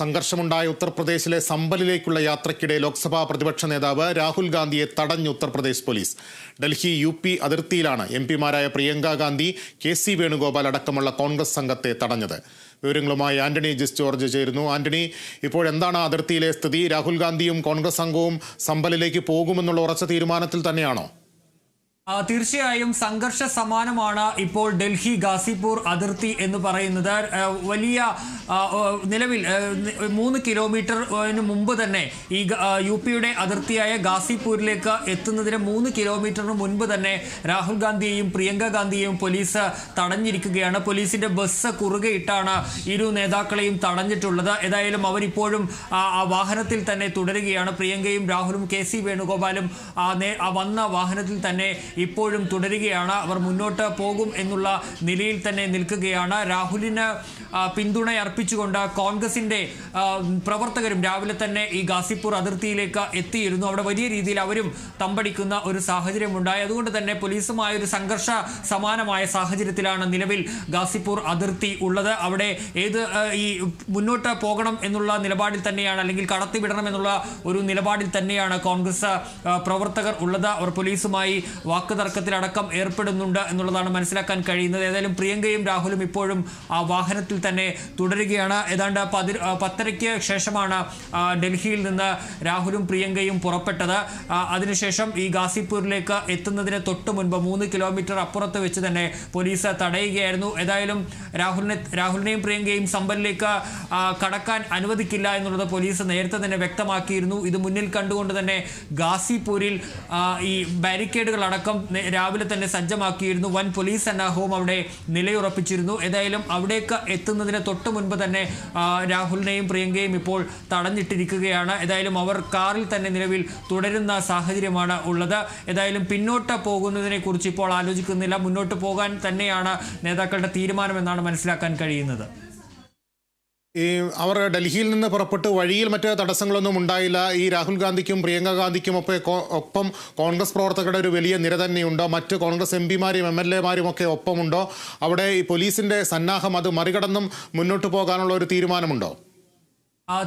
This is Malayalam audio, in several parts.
സംഘർഷമുണ്ടായ ഉത്തർപ്രദേശിലെ സമ്പലിലേക്കുള്ള യാത്രയ്ക്കിടെ ലോക്സഭാ പ്രതിപക്ഷ നേതാവ് രാഹുൽ ഗാന്ധിയെ തടഞ്ഞു Uttar Pradesh police. Delhi U P അതിർത്തിയിലാണ് M പിമാരായ പ്രിയങ്ക ഗാന്ധി കെ സി വേണുഗോപാൽ അടക്കമുള്ള കോൺഗ്രസ് സംഘത്തെ തടഞ്ഞത്. വിവരങ്ങളുമായി ആന്റണി ജസ്റ്റ് ജോർജ് ചേരുന്നു. ആന്റണി ഇപ്പോഴെന്താണ് അതിർത്തിയിലെ സ്ഥിതി? രാഹുൽ ഗാന്ധിയും കോൺഗ്രസ് സംഘവും സമ്പലിലേക്ക് പോകുമെന്നുള്ള ഉറച്ച തീരുമാനത്തിൽ തന്നെയാണോ? തീർച്ചയായും സംഘർഷ സമാനമാണ് ഇപ്പോൾ ഡൽഹി ഗാസിപൂർ അതിർത്തി എന്ന് പറയുന്നത്. വലിയ നിലവിൽ മൂന്ന് കിലോമീറ്ററിന് മുമ്പ് തന്നെ ഈ യു പിയുടെ അതിർത്തിയായ ഗാസിപൂരിലേക്ക് എത്തുന്നതിന് മൂന്ന് കിലോമീറ്ററിന് മുൻപ് തന്നെ രാഹുൽ ഗാന്ധിയെയും പ്രിയങ്ക ഗാന്ധിയെയും പോലീസ് തടഞ്ഞിരിക്കുകയാണ്. പോലീസിന്റെ ബസ് കുറുകെയിട്ടാണ് ഇരു നേതാക്കളെയും തടഞ്ഞിട്ടുള്ളത്. ഏതായാലും അവരിപ്പോഴും ആ വാഹനത്തിൽ തന്നെ തുടരുകയാണ്. പ്രിയങ്കയും രാഹുലും കെ സി വേണുഗോപാലും വന്ന വാഹനത്തിൽ തന്നെ ഇപ്പോഴും തുടരുകയാണ്. അവർ മുന്നോട്ട് പോകും എന്നുള്ള നിലയിൽ തന്നെ നിൽക്കുകയാണ്. രാഹുലിന് പിന്തുണയർപ്പിച്ചുകൊണ്ട് ആ, പ്രവർത്തകരും രാവിലെ തന്നെ ഈ ഗാസിപ്പൂർ അതിർത്തിയിലേക്ക് എത്തിയിരുന്നു. അവിടെ വലിയ രീതിയിൽ അവരും തമ്പടിക്കുന്ന ഒരു സാഹചര്യമുണ്ടായി. അതുകൊണ്ട് തന്നെ പോലീസുമായ ഒരു സംഘർഷ സമാനമായ സാഹചര്യത്തിലാണ് നിലവിൽ ഗാസിപ്പൂർ അതിർത്തി ഉള്ളത്. അവിടെ ഏത് ഈ മുന്നോട്ട് പോകണം എന്നുള്ള നിലപാടിൽ തന്നെയാണ് അല്ലെങ്കിൽ കടത്തിവിടണം എന്നുള്ള ഒരു നിലപാടിൽ തന്നെയാണ് കോൺഗ്രസ് പ്രവർത്തകർ ഉള്ളത്. അവർ പോലീസുമായി വാക്ക് തർക്കത്തിലടക്കം ഏർപ്പെടുന്നുണ്ട് എന്നുള്ളതാണ് മനസ്സിലാക്കാൻ കഴിയുന്നത്. ഏതായാലും പ്രിയങ്കയും രാഹുലും ഇപ്പോഴും ആ വാഹനത്തിൽ തന്നെ തുടരുകയാണ്. ഏതാണ്ട് പതി പത്തരയ്ക്ക് ശേഷമാണ് ഡൽഹിയിൽ നിന്ന് രാഹുലും പ്രിയങ്കയും പുറപ്പെട്ടത്. അതിനുശേഷം ഈ ഗാസിപ്പൂരിലേക്ക് എത്തുന്നതിന് തൊട്ട് മുൻപ് മൂന്ന് കിലോമീറ്റർ അപ്പുറത്ത് വെച്ച് തന്നെ പോലീസ് തടയുകയായിരുന്നു. ഏതായാലും രാഹുലിനെ രാഹുലിനെയും പ്രിയങ്കയും സമ്പലിലേക്ക് കടക്കാൻ അനുവദിക്കില്ല എന്നുള്ളത് പോലീസ് നേരത്തെ തന്നെ വ്യക്തമാക്കിയിരുന്നു. ഇത് മുന്നിൽ കണ്ടുകൊണ്ട് തന്നെ ഗാസിപൂരിൽ ഈ ബാരിക്കേഡുകൾ നേ- രാവിലെ തന്നെ സജ്ജമാക്കിയിരുന്നു. വൻ പോലീസ് സന്നാഹവും അവിടെ നിലയുറപ്പിച്ചിരുന്നു. ഏതായാലും അവിടേക്ക് എത്തുന്നതിന് തൊട്ട് മുൻപ് തന്നെ രാഹുലിനെയും പ്രിയങ്കയും ഇപ്പോൾ തടഞ്ഞിട്ടിരിക്കുകയാണ്. ഏതായാലും അവർ കാറിൽ തന്നെ നിലവിൽ തുടരുന്ന സാഹചര്യമാണ് ഉള്ളത്. ഏതായാലും പിന്നോട്ട് പോകുന്നതിനെ കുറിച്ച് ഇപ്പോൾ ആലോചിക്കുന്നില്ല. മുന്നോട്ട് പോകാൻ തന്നെയാണ് നേതാക്കളുടെ തീരുമാനമെന്നാണ് മനസ്സിലാക്കാൻ കഴിയുന്നത്. ഈ അവർ ഡൽഹിയിൽ നിന്ന് പുറപ്പെട്ട് വഴിയിൽ മറ്റ് തടസ്സങ്ങളൊന്നും ഉണ്ടായില്ല. ഈ രാഹുൽ ഗാന്ധിക്കും പ്രിയങ്ക ഗാന്ധിക്കും ഒക്കെ ഒപ്പം കോൺഗ്രസ് പ്രവർത്തകരുടെ ഒരു വലിയ നിര തന്നെയുണ്ടോ. മറ്റ് കോൺഗ്രസ് എം പിമാരും എം എൽ എമാരും ഒക്കെ ഒപ്പമുണ്ടോ? അവിടെ ഈ പോലീസിന്റെ സന്നാഹം അത് മറികടന്നും മുന്നോട്ട് പോകാനുള്ള ഒരു തീരുമാനമുണ്ടോ?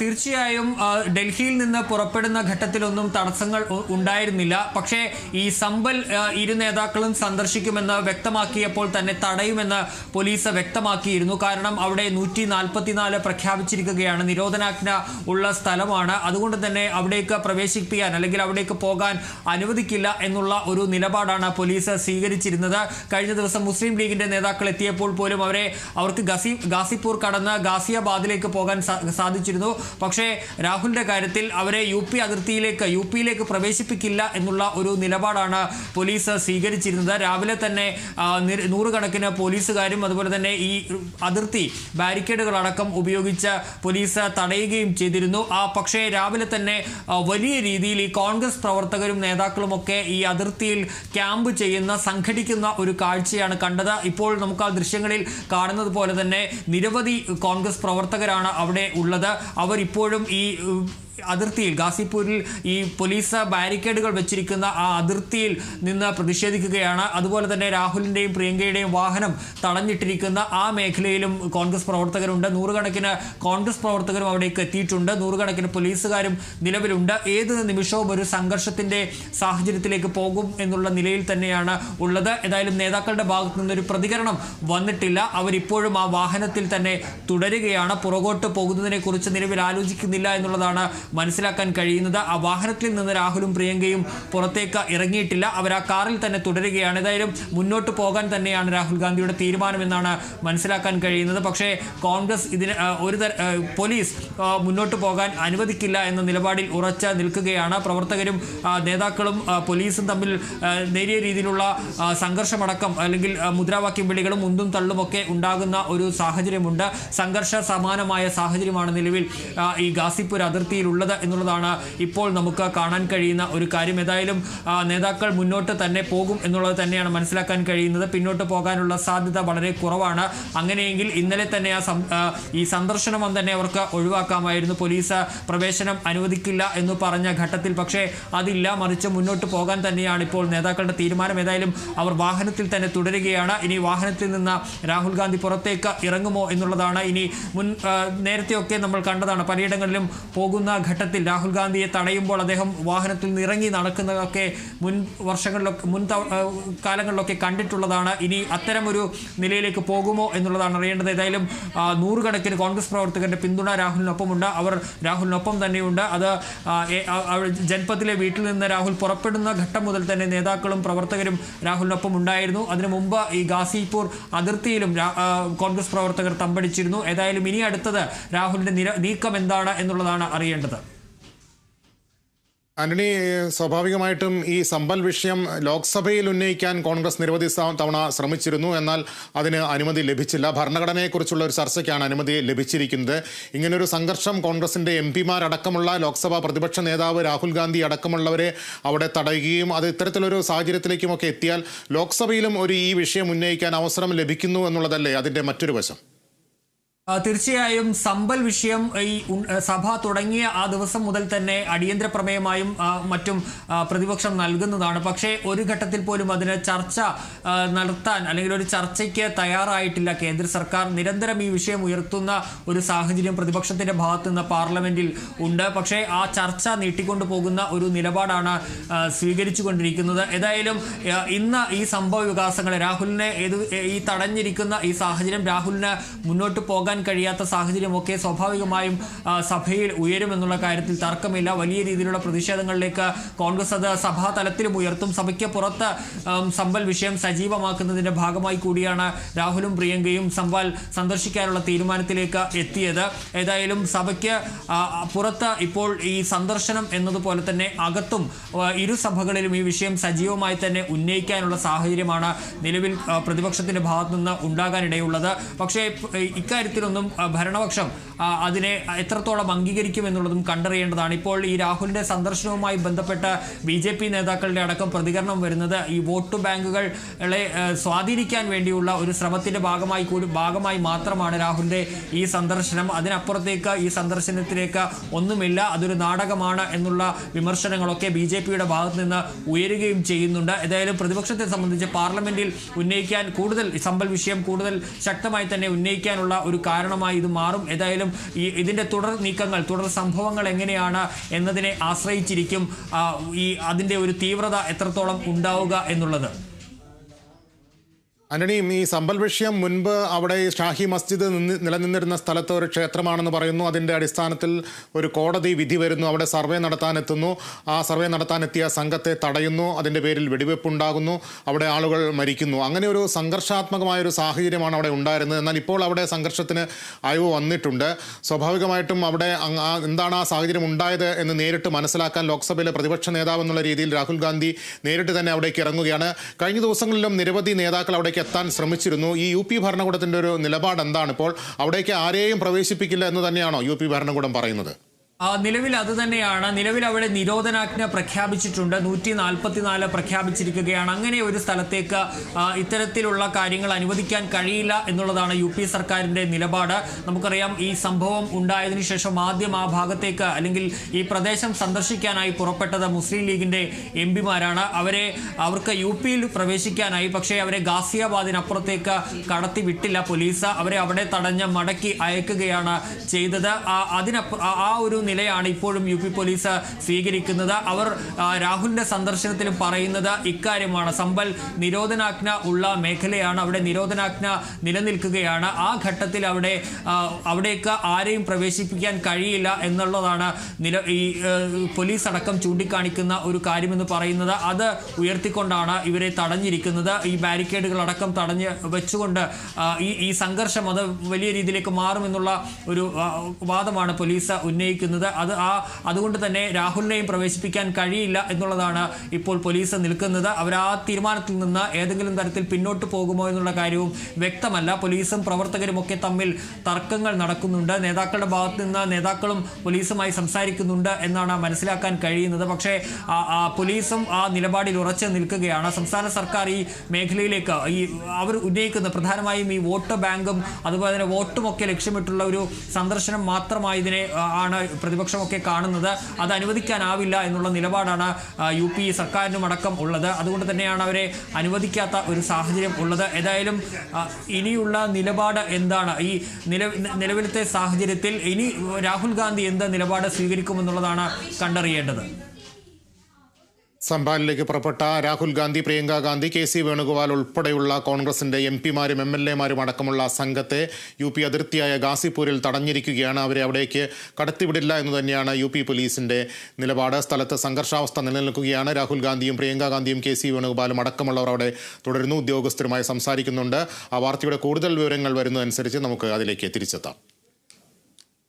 തീർച്ചയായും ഡൽഹിയിൽ നിന്ന് പുറപ്പെടുന്ന ഘട്ടത്തിലൊന്നും തടസ്സങ്ങൾ ഉണ്ടായിരുന്നില്ല. പക്ഷേ ഈ സമ്പൽ ഇരു നേതാക്കളും സന്ദർശിക്കുമെന്ന് വ്യക്തമാക്കിയപ്പോൾ തന്നെ തടയുമെന്ന് പോലീസ് വ്യക്തമാക്കിയിരുന്നു. കാരണം അവിടെ നൂറ്റി നാൽപ്പത്തിനാല് പ്രഖ്യാപിച്ചിരിക്കുകയാണ്. നിരോധനാജ്ഞ ഉള്ള സ്ഥലമാണ്. അതുകൊണ്ട് തന്നെ അവിടേക്ക് പ്രവേശിപ്പിക്കാൻ അല്ലെങ്കിൽ അവിടേക്ക് പോകാൻ അനുവദിക്കില്ല എന്നുള്ള ഒരു നിലപാടാണ് പോലീസ് സ്വീകരിച്ചിരുന്നത്. കഴിഞ്ഞ ദിവസം മുസ്ലിം ലീഗിന്റെ നേതാക്കൾ എത്തിയപ്പോൾ പോലും അവരെ അവർക്ക് ഗസി ഗാസിപ്പൂർ കടന്ന് ഗാസിയാബാദിലേക്ക് പോകാൻ സാ- സാധിച്ചിരുന്നു പക്ഷേ രാഹുലിന്റെ കാര്യത്തിൽ അവരെ യു പി അതിർത്തിയിലേക്ക് യു പിയിലേക്ക് പ്രവേശിപ്പിക്കില്ല എന്നുള്ള ഒരു നിലപാടാണ് പോലീസ് സ്വീകരിച്ചിരുന്നത്. രാവിലെ തന്നെ നൂറുകണക്കിന് പോലീസുകാരും അതുപോലെ തന്നെ ഈ അതിർത്തി ബാരിക്കേഡുകളടക്കം ഉപയോഗിച്ച് പോലീസ് തടയുകയും ചെയ്തിരുന്നു. ആ പക്ഷേ രാവിലെ തന്നെ വലിയ രീതിയിൽ ഈ കോൺഗ്രസ് പ്രവർത്തകരും നേതാക്കളുമൊക്കെ ഈ അതിർത്തിയിൽ ക്യാമ്പ് ചെയ്യുന്ന സംഘടിക്കുന്ന ഒരു കാഴ്ചയാണ് കണ്ടത്. ഇപ്പോൾ നമുക്ക് ആ ദൃശ്യങ്ങളിൽ കാണുന്നത് പോലെ തന്നെ നിരവധി കോൺഗ്രസ് പ്രവർത്തകരാണ് അവിടെ ഉള്ളത്. അവർ ഇപ്പോഴും ഈ അതിർത്തിയിൽ ഗാസിപ്പൂരിൽ ഈ പോലീസ് ബാരിക്കേഡുകൾ വെച്ചിരിക്കുന്ന ആ അതിർത്തിയിൽ നിന്ന് പ്രതിഷേധിക്കുകയാണ്. അതുപോലെ തന്നെ രാഹുലിന്റെയും പ്രിയങ്കയുടെയും വാഹനം തടഞ്ഞിട്ടിരിക്കുന്ന ആ മേഖലയിലും കോൺഗ്രസ് പ്രവർത്തകരുണ്ട്. നൂറുകണക്കിന് കോൺഗ്രസ് പ്രവർത്തകരും അവിടേക്ക് എത്തിയിട്ടുണ്ട്. നൂറുകണക്കിന് പോലീസുകാരും നിലവിലുണ്ട്. ഏത് നിമിഷവും ഒരു സംഘർഷത്തിന്റെ സാഹചര്യത്തിലേക്ക് പോകും എന്നുള്ള നിലയിൽ തന്നെയാണ് ഉള്ളത്. ഏതായാലും നേതാക്കളുടെ ഭാഗത്തു നിന്നൊരു പ്രതികരണം വന്നിട്ടില്ല. അവരിപ്പോഴും ആ വാഹനത്തിൽ തന്നെ തുടരുകയാണ്. പുറകോട്ട് പോകുന്നതിനെക്കുറിച്ച് നിലവിൽ ആലോചിക്കുന്നില്ല എന്നുള്ളതാണ് മനസ്സിലാക്കാൻ കഴിയുന്നത്. ആ വാഹനത്തിൽ നിന്ന് രാഹുലും പ്രിയങ്കയും പുറത്തേക്ക് ഇറങ്ങിയിട്ടില്ല. അവർ ആ കാറിൽ തന്നെ തുടരുകയാണ്. ഏതായാലും മുന്നോട്ട് പോകാൻ തന്നെയാണ് രാഹുൽ ഗാന്ധിയുടെ തീരുമാനമെന്നാണ് മനസ്സിലാക്കാൻ കഴിയുന്നത്. പക്ഷേ കോൺഗ്രസ് ഇതിന് ഒരു പോലീസ് മുന്നോട്ട് പോകാൻ അനുവദിക്കില്ല എന്ന നിലപാടിൽ ഉറച്ച നിൽക്കുകയാണ്. പ്രവർത്തകരും നേതാക്കളും പോലീസും തമ്മിൽ നേരിയ രീതിയിലുള്ള സംഘർഷമടക്കം അല്ലെങ്കിൽ മുദ്രാവാക്യം വിളികളും ഉന്തും തള്ളും ഒക്കെ ഉണ്ടാകുന്ന ഒരു സാഹചര്യമുണ്ട്. സംഘർഷ സമാനമായ സാഹചര്യമാണ് നിലവിൽ ഈ ഗാസിപ്പൂർ അതിർത്തിയിൽ നിലവിലുള്ളത് എന്നുള്ളതാണ് ഇപ്പോൾ നമുക്ക് കാണാൻ കഴിയുന്ന ഒരു കാര്യം. ഏതായാലും നേതാക്കൾ മുന്നോട്ട് തന്നെ പോകും എന്നുള്ളത് തന്നെയാണ് മനസ്സിലാക്കാൻ കഴിയുന്നത്. പിന്നോട്ട് പോകാനുള്ള സാധ്യത വളരെ കുറവാണ്. അങ്ങനെയെങ്കിൽ ഇന്നലെ തന്നെ ആ ഈ സന്ദർശനം തന്നെ അവർക്ക് ഒഴിവാക്കാമായിരുന്നു. പോലീസ് പ്രവേശനം അനുവദിക്കില്ല എന്ന് പറഞ്ഞ ഘട്ടത്തിൽ പക്ഷേ അതില്ല. മറിച്ച് മുന്നോട്ട് പോകാൻ തന്നെയാണ് ഇപ്പോൾ നേതാക്കളുടെ തീരുമാനം. ഏതായാലും അവർ വാഹനത്തിൽ തന്നെ തുടരുകയാണ്. ഇനി വാഹനത്തിൽ നിന്ന് രാഹുൽ ഗാന്ധി പുറത്തേക്ക് ഇറങ്ങുമോ എന്നുള്ളതാണ് ഇനി മുൻ നേരത്തെയൊക്കെ നമ്മൾ കണ്ടതാണ്. പലയിടങ്ങളിലും പോകുന്ന ഘട്ടത്തിൽ രാഹുൽ ഗാന്ധിയെ തടയുമ്പോൾ അദ്ദേഹം വാഹനത്തിൽ നിന്ന് ഇറങ്ങി നടക്കുന്നതൊക്കെ മുൻ വർഷങ്ങളിലൊക്കെ മുൻ കാലങ്ങളിലൊക്കെ കണ്ടിട്ടുള്ളതാണ്. ഇനി അത്തരം ഒരു നിലയിലേക്ക് പോകുമോ എന്നുള്ളതാണ് അറിയേണ്ടത്. ഏതായാലും നൂറുകണക്കിന് കോൺഗ്രസ് പ്രവർത്തകരുടെ പിന്തുണ രാഹുലിനൊപ്പമുണ്ട്. അവർ രാഹുലിനൊപ്പം തന്നെയുണ്ട്. അത് ജൻപത്തിലെ വീട്ടിൽ നിന്ന് രാഹുൽ പുറപ്പെടുന്ന ഘട്ടം മുതൽ തന്നെ നേതാക്കളും പ്രവർത്തകരും രാഹുലിനൊപ്പം ഉണ്ടായിരുന്നു. അതിനു മുമ്പ് ഈ ഗാസിപൂർ അതിർത്തിയിലും കോൺഗ്രസ് പ്രവർത്തകർ തമ്പടിച്ചിരുന്നു. ഏതായാലും ഇനി അടുത്തത് രാഹുലിന്റെ നിര- നീക്കം എന്താണ് എന്നുള്ളതാണ് അറിയേണ്ടത്. ആന്റണി സ്വാഭാവികമായിട്ടും ഈ സമ്പൽ വിഷയം ലോക്സഭയിൽ ഉന്നയിക്കാൻ കോൺഗ്രസ് നിരവധി തവണ ശ്രമിച്ചിരുന്നു. എന്നാൽ അതിന് അനുമതി ലഭിച്ചില്ല. ഭരണഘടനയെക്കുറിച്ചുള്ള ഒരു ചർച്ചയ്ക്കാണ് അനുമതി ലഭിച്ചിരിക്കുന്നത്. ഇങ്ങനൊരു സംഘർഷം കോൺഗ്രസിന്റെ എം പിമാരടക്കമുള്ള ലോക്സഭാ പ്രതിപക്ഷ നേതാവ് രാഹുൽ ഗാന്ധി അടക്കമുള്ളവരെ അവിടെ തടയുകയും അത് ഇത്തരത്തിലൊരു സാഹചര്യത്തിലേക്കുമൊക്കെ എത്തിയാൽ ലോക്സഭയിലും ഒരു ഈ വിഷയം ഉന്നയിക്കാൻ അവസരം ലഭിക്കുന്നു എന്നുള്ളതല്ലേ അതിന്റെ മറ്റൊരു വശം? തീർച്ചയായും സമ്പൽ വിഷയം ഈ സഭ തുടങ്ങിയ ആ ദിവസം മുതൽ തന്നെ അടിയന്തര പ്രമേയമായും മറ്റും പ്രതിപക്ഷം നൽകുന്നതാണ്. പക്ഷേ ഒരു ഘട്ടത്തിൽ പോലും അതിന് ചർച്ച നടത്താൻ അല്ലെങ്കിൽ ഒരു ചർച്ചയ്ക്ക് തയ്യാറായിട്ടില്ല. കേന്ദ്ര സർക്കാർ നിരന്തരം ഈ വിഷയം ഉയർത്തുന്ന ഒരു സാഹചര്യം പ്രതിപക്ഷത്തിന്റെ ഭാഗത്ത് നിന്ന് പാർലമെന്റിൽ ഉണ്ട്. പക്ഷേ ആ ചർച്ച നീട്ടിക്കൊണ്ടു പോകുന്ന ഒരു നിലപാടാണ് സ്വീകരിച്ചു സ്വീകരിച്ചുകൊണ്ടിരിക്കുന്നത്. ഏതായാലും ഇന്ന് ഈ സംഭവ വികാസങ്ങളെ രാഹുലിനെ ഈ തടഞ്ഞിരിക്കുന്ന ഈ സാഹചര്യം രാഹുലിന് മുന്നോട്ട് പോകാൻ കഴിയാത്ത സാഹചര്യമൊക്കെ സ്വാഭാവികമായും സഭയിൽ ഉയരുമെന്നുള്ള കാര്യത്തിൽ തർക്കമില്ല. വലിയ രീതിയിലുള്ള പ്രതിഷേധങ്ങളിലേക്ക് കോൺഗ്രസ് അത് സഭാ തലത്തിലും ഉയർത്തും. സഭയ്ക്ക് പുറത്ത് സമ്പൽ വിഷയം സജീവമാക്കുന്നതിന്റെ ഭാഗമായി കൂടിയാണ് രാഹുലും പ്രിയങ്കയും സമ്പൽ സന്ദർശിക്കാനുള്ള തീരുമാനത്തിലേക്ക് എത്തിയത്. ഏതായാലും സഭയ്ക്ക് പുറത്ത് ഇപ്പോൾ ഈ സന്ദർശനം എന്നതുപോലെ തന്നെ അകത്തും ഇരു സഭകളിലും ഈ വിഷയം സജീവമായി തന്നെ ഉന്നയിക്കാനുള്ള സാഹചര്യമാണ് നിലവിൽ പ്രതിപക്ഷത്തിന്റെ ഭാഗത്തു നിന്ന് ഉണ്ടാകാനിടയുള്ളത്. പക്ഷേ ഇപ്പ- ആ, ഭരണപക്ഷം അതിനെ എത്രത്തോളം അംഗീകരിക്കും എന്നുള്ളതും കണ്ടറിയേണ്ടതാണ്. ഇപ്പോൾ ഈ രാഹുലിന്റെ സന്ദർശനവുമായി ബന്ധപ്പെട്ട് ബി ജെ പി നേതാക്കളുടെ അടക്കം പ്രതികരണം വരുന്നത് ഈ വോട്ട് ബാങ്കുകളെ സ്വാധീനിക്കാൻ വേണ്ടിയുള്ള ഒരു ശ്രമത്തിന്റെ ഭാഗമായി കൂടി ഭാഗമായി മാത്രമാണ് രാഹുലിന്റെ ഈ സന്ദർശനം. അതിനപ്പുറത്തേക്ക് ഈ സന്ദർശനത്തിലേക്ക് ഒന്നുമില്ല. അതൊരു നാടകമാണ് എന്നുള്ള വിമർശനങ്ങളൊക്കെ ബി ജെ പിയുടെ ഭാഗത്ത് നിന്ന് ഉയരുകയും ചെയ്യുന്നുണ്ട്. ഏതായാലും പ്രതിപക്ഷത്തെ സംബന്ധിച്ച് പാർലമെന്റിൽ ഉന്നയിക്കാൻ കൂടുതൽ സമ്പൽ വിഷയം കൂടുതൽ ശക്തമായി തന്നെ ഉന്നയിക്കാനുള്ള ഒരു കാരണമായി ഇത് മാറും. ഏതായാലും ഈ ഇതിന്റെ തുടർ നീക്കങ്ങൾ തുടർ സംഭവങ്ങൾ എങ്ങനെയാണ് എന്നതിനെ ആശ്രയിച്ചിരിക്കും ഈ അതിന്റെ ഒരു തീവ്രത എത്രത്തോളം ഉണ്ടാവുക എന്നുള്ളത്. ആന്റണി ഈ സമ്പൽ വിഷയം മുൻപ് അവിടെ ഷാഹി മസ്ജിദ് നിന്ന് നിലനിന്നിരുന്ന സ്ഥലത്ത് ഒരു ക്ഷേത്രമാണെന്ന് പറയുന്നു. അതിന്റെ അടിസ്ഥാനത്തിൽ ഒരു കോടതി വിധി വരുന്നു. അവിടെ സർവേ നടത്താനെത്തുന്നു ആ സർവേ നടത്താനെത്തിയ സംഘത്തെ തടയുന്നു. അതിന്റെ പേരിൽ വെടിവെപ്പ് ഉണ്ടാകുന്നു. അവിടെ ആളുകൾ മരിക്കുന്നു. അങ്ങനെ ഒരു സംഘർഷാത്മകമായ ഒരു സാഹചര്യമാണ് അവിടെ ഉണ്ടായിരുന്നത്. എന്നാൽ ഇപ്പോൾ അവിടെ സംഘർഷത്തിന് അയവ് വന്നിട്ടുണ്ട്. സ്വാഭാവികമായിട്ടും അവിടെ എന്താണ് ആ സാഹചര്യം ഉണ്ടായത് എന്ന് നേരിട്ട് മനസ്സിലാക്കാൻ ലോക്സഭയിലെ പ്രതിപക്ഷ നേതാവ് എന്നുള്ള രീതിയിൽ രാഹുൽ ഗാന്ധി നേരിട്ട് തന്നെ അവിടേക്ക് ഇറങ്ങുകയാണ്. കഴിഞ്ഞ ദിവസങ്ങളിലും നിരവധി നേതാക്കൾ അവിടേക്ക് എത്താൻ ശ്രമിച്ചിരുന്നു. ഈ യു പി ഭരണകൂടത്തിന്റെ ഒരു നിലപാട് എന്താണ് ഇപ്പോൾ? അവിടേക്ക് ആരെയും പ്രവേശിപ്പിക്കില്ല എന്ന് തന്നെയാണോ യു പി ഭരണകൂടം പറയുന്നത്? നിലവിൽ അത് തന്നെയാണ്. നിലവിൽ അവിടെ നിരോധനാജ്ഞ പ്രഖ്യാപിച്ചിട്ടുണ്ട്. നൂറ്റി നാൽപ്പത്തിനാല് പ്രഖ്യാപിച്ചിരിക്കുകയാണ്. അങ്ങനെ ഒരു സ്ഥലത്തേക്ക് ഇത്തരത്തിലുള്ള കാര്യങ്ങൾ അനുവദിക്കാൻ കഴിയില്ല എന്നുള്ളതാണ് യു പി സർക്കാരിന്റെ നിലപാട്. നമുക്കറിയാം ഈ സംഭവം ഉണ്ടായതിനു ശേഷം ആദ്യം ആ ഭാഗത്തേക്ക് അല്ലെങ്കിൽ ഈ പ്രദേശം സന്ദർശിക്കാനായി പുറപ്പെട്ടത് മുസ്ലിം ലീഗിന്റെ എം പിമാരാണ്. അവരെ അവർക്ക് യു പിയിൽ പ്രവേശിക്കാനായി പക്ഷേ അവരെ ഗാസിയാബാദിനപ്പുറത്തേക്ക് കടത്തി വിട്ടില്ല പോലീസ്. അവരെ അവിടെ തടഞ്ഞ് മടക്കി അയക്കുകയാണ് ചെയ്തത്. അതിനപ്പുറം അതിനപ്പ ആ- ആ ഒരു നിലയാണ് ഇപ്പോഴും യു പോലീസ് സ്വീകരിക്കുന്നത്. അവർ രാഹുലിന്റെ സന്ദർശനത്തിലും പറയുന്നത് ഇക്കാര്യമാണ്. സമ്പൽ നിരോധനാജ്ഞ ഉള്ള മേഖലയാണ്. അവിടെ നിരോധനാജ്ഞ നിലനിൽക്കുകയാണ്. ആ ഘട്ടത്തിൽ അവിടെ അവിടേക്ക് ആരെയും പ്രവേശിപ്പിക്കാൻ കഴിയില്ല എന്നുള്ളതാണ് നില ഈ പോലീസ് അടക്കം ചൂണ്ടിക്കാണിക്കുന്ന ഒരു കാര്യമെന്ന് പറയുന്നത്. അത് ഉയർത്തിക്കൊണ്ടാണ് ഇവരെ തടഞ്ഞിരിക്കുന്നത്. ഈ ബാരിക്കേഡുകൾ അടക്കം തടഞ്ഞ് വെച്ചുകൊണ്ട് ഈ ഈ സംഘർഷം അത് വലിയ രീതിയിലേക്ക് മാറുമെന്നുള്ള ഒരു വാദമാണ് പോലീസ് ഉന്നയിക്കുന്നത്. കഴിയുന്നത് അത് ആ അതുകൊണ്ട് തന്നെ രാഹുലിനെയും പ്രവേശിപ്പിക്കാൻ കഴിയില്ല എന്നുള്ളതാണ് ഇപ്പോൾ പോലീസ് നിൽക്കുന്നത്. അവർ ആ തീരുമാനത്തിൽ നിന്ന് ഏതെങ്കിലും തരത്തിൽ പിന്നോട്ട് പോകുമോ എന്നുള്ള കാര്യവും വ്യക്തമല്ല. പോലീസും പ്രവർത്തകരും ഒക്കെ തമ്മിൽ തർക്കങ്ങൾ നടക്കുന്നുണ്ട്. നേതാക്കളുടെ ഭാഗത്ത് നിന്ന് നേതാക്കളും പോലീസുമായി സംസാരിക്കുന്നുണ്ട് എന്നാണ് മനസ്സിലാക്കാൻ കഴിയുന്നത്. പക്ഷേ പോലീസും ആ നിലപാടിൽ ഉറച്ചു നിൽക്കുകയാണ്. സംസ്ഥാന സർക്കാർ ഈ മേഖലയിലേക്ക് ഈ അവർ ഉന്നയിക്കുന്ന പ്രധാനമായും ഈ വോട്ട് ബാങ്കും അതുപോലെ തന്നെ വോട്ടും ഒക്കെ ലക്ഷ്യമിട്ടുള്ള ഒരു സന്ദർശനം മാത്രമായി ഇതിനെ ആണ് പ്രതിപക്ഷമൊക്കെ കാണുന്നത് അത് അനുവദിക്കാനാവില്ല എന്നുള്ള നിലപാടാണ് യു പി സർക്കാരിനും അടക്കം ഉള്ളത്. അതുകൊണ്ട് തന്നെയാണ് അവരെ അനുവദിക്കാത്ത ഒരു സാഹചര്യം ഉള്ളത്. ഏതായാലും ഇനിയുള്ള നിലപാട് എന്താണ്? ഈ നില നിലവിലത്തെ സാഹചര്യത്തിൽ ഇനി രാഹുൽ ഗാന്ധി എന്ത് നിലപാട് സ്വീകരിക്കുമെന്നുള്ളതാണ് കണ്ടറിയേണ്ടത്. സംഭാലിലേക്ക് പുറപ്പെട്ട രാഹുൽ ഗാന്ധി പ്രിയങ്ക ഗാന്ധി കെ സി വേണുഗോപാൽ ഉൾപ്പെടെയുള്ള കോൺഗ്രസിന്റെ എം പിമാരും എം എൽ എമാരും അടക്കമുള്ള സംഘത്തെ യു പി അതിർത്തിയായ ഗാസിപൂരിൽ തടഞ്ഞിരിക്കുകയാണ്. അവരെ അവിടേക്ക് കടത്തിവിടില്ല എന്ന് തന്നെയാണ് യു പി പോലീസിന്റെ നിലപാട്. സ്ഥലത്ത് സംഘർഷാവസ്ഥ നിലനിൽക്കുകയാണ്. രാഹുൽ ഗാന്ധിയും പ്രിയങ്ക ഗാന്ധിയും കെ സി വേണുഗോപാലും അടക്കമുള്ളവർ അവിടെ തുടരുന്നു. ഉദ്യോഗസ്ഥരുമായി സംസാരിക്കുന്നുണ്ട്. ആ വാർത്തയുടെ കൂടുതൽ വിവരങ്ങൾ വരുന്നതനുസരിച്ച് നമുക്ക് അതിലേക്ക് തിരിച്ചെത്താം.